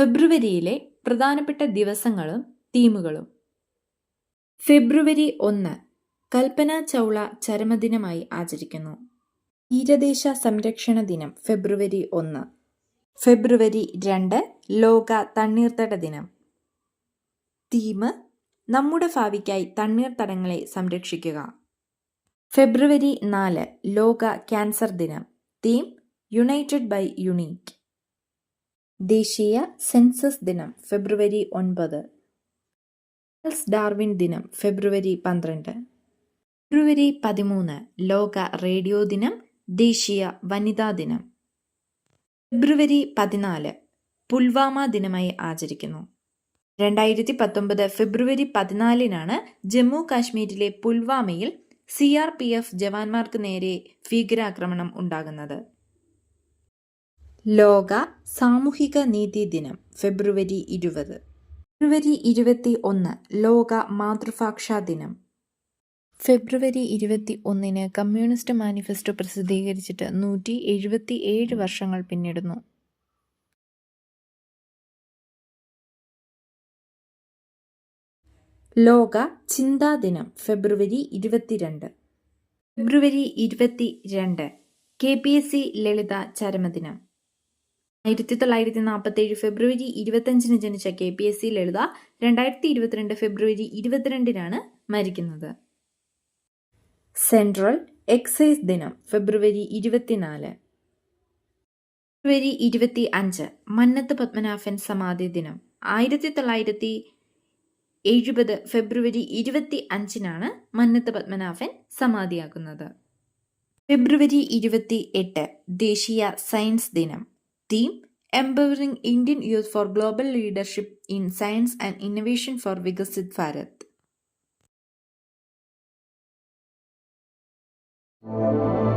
ഫെബ്രുവരിയിലെ പ്രധാനപ്പെട്ട ദിവസങ്ങളും തീമുകളും. ഫെബ്രുവരി ഒന്ന് കൽപ്പന ചൗള ചരമദിനമായി ആചരിക്കുന്നു. തീരദേശ സംരക്ഷണ ദിനം ഫെബ്രുവരി ഒന്ന്. ഫെബ്രുവരി രണ്ട് ലോക തണ്ണീർത്തട ദിനം. തീം നമ്മുടെ ഭാവിക്കായി തണ്ണീർത്തടങ്ങളെ സംരക്ഷിക്കുക. ഫെബ്രുവരി നാല് ലോക ക്യാൻസർ ദിനം. Theme united by unique. ദേശീയ സെൻസസ് ദിനം ഫെബ്രുവരി ഒൻപത്. ചാൾസ് ഡാർവിൻ ദിനം ഫെബ്രുവരി പന്ത്രണ്ട്. ഫെബ്രുവരി പതിമൂന്ന് ലോക റേഡിയോ ദിനം ദേശീയ വനിതാ ദിനം. ഫെബ്രുവരി പതിനാല് പുൽവാമ ദിനമായി ആചരിക്കുന്നു. രണ്ടായിരത്തി പത്തൊമ്പത് ഫെബ്രുവരി പതിനാലിനാണ് ജമ്മു കാശ്മീരിലെ പുൽവാമയിൽ സി ആർ പി എഫ് ജവാന്മാർക്ക് നേരെ ഭീകരാക്രമണം ഉണ്ടാകുന്നത്. ലോക സാമൂഹിക നീതി ദിനം ഫെബ്രുവരി ഇരുപത്. ഫെബ്രുവരി ഇരുപത്തി ഒന്ന് ലോക മാതൃഭാഷാ ദിനം. ഫെബ്രുവരി ഇരുപത്തി ഒന്നിന് കമ്മ്യൂണിസ്റ്റ് മാനിഫെസ്റ്റോ പ്രസിദ്ധീകരിച്ചിട്ട് നൂറ്റി എഴുപത്തി ഏഴ് വർഷങ്ങൾ പിന്നിടുന്നു. ലോക ചിന്താ ദിനം ഫെബ്രുവരി ഇരുപത്തിരണ്ട്. ഫെബ്രുവരി ഇരുപത്തി രണ്ട് K P S C Lalitha ചരമദിനം. ആയിരത്തി തൊള്ളായിരത്തി നാൽപ്പത്തി ഏഴ് ഫെബ്രുവരി ഇരുപത്തഞ്ചിന് ജനിച്ച K P S C Lalitha രണ്ടായിരത്തി ഇരുപത്തിരണ്ട് ഫെബ്രുവരി ഇരുപത്തിരണ്ടിനാണ് മരിക്കുന്നത്. സെൻട്രൽ എക്സൈസ് ദിനം ഫെബ്രുവരി ഇരുപത്തിനാല്. ഫെബ്രുവരി ഇരുപത്തി അഞ്ച് മന്നത്ത് പത്മനാഭൻ സമാധി ദിനം ആയിരത്തി തൊള്ളായിരത്തി എഴുപത് ഫെബ്രുവരി ഇരുപത്തി അഞ്ചിനാണ് മന്നത്ത് പത്മനാഭൻ സമാധിയാക്കുന്നത് ഫെബ്രുവരി ഇരുപത്തി എട്ട് ദേശീയ സയൻസ് ദിനം Theme Empowering Indian Youth for Global Leadership in Science and Innovation for Vikasit Bharat. Thank you.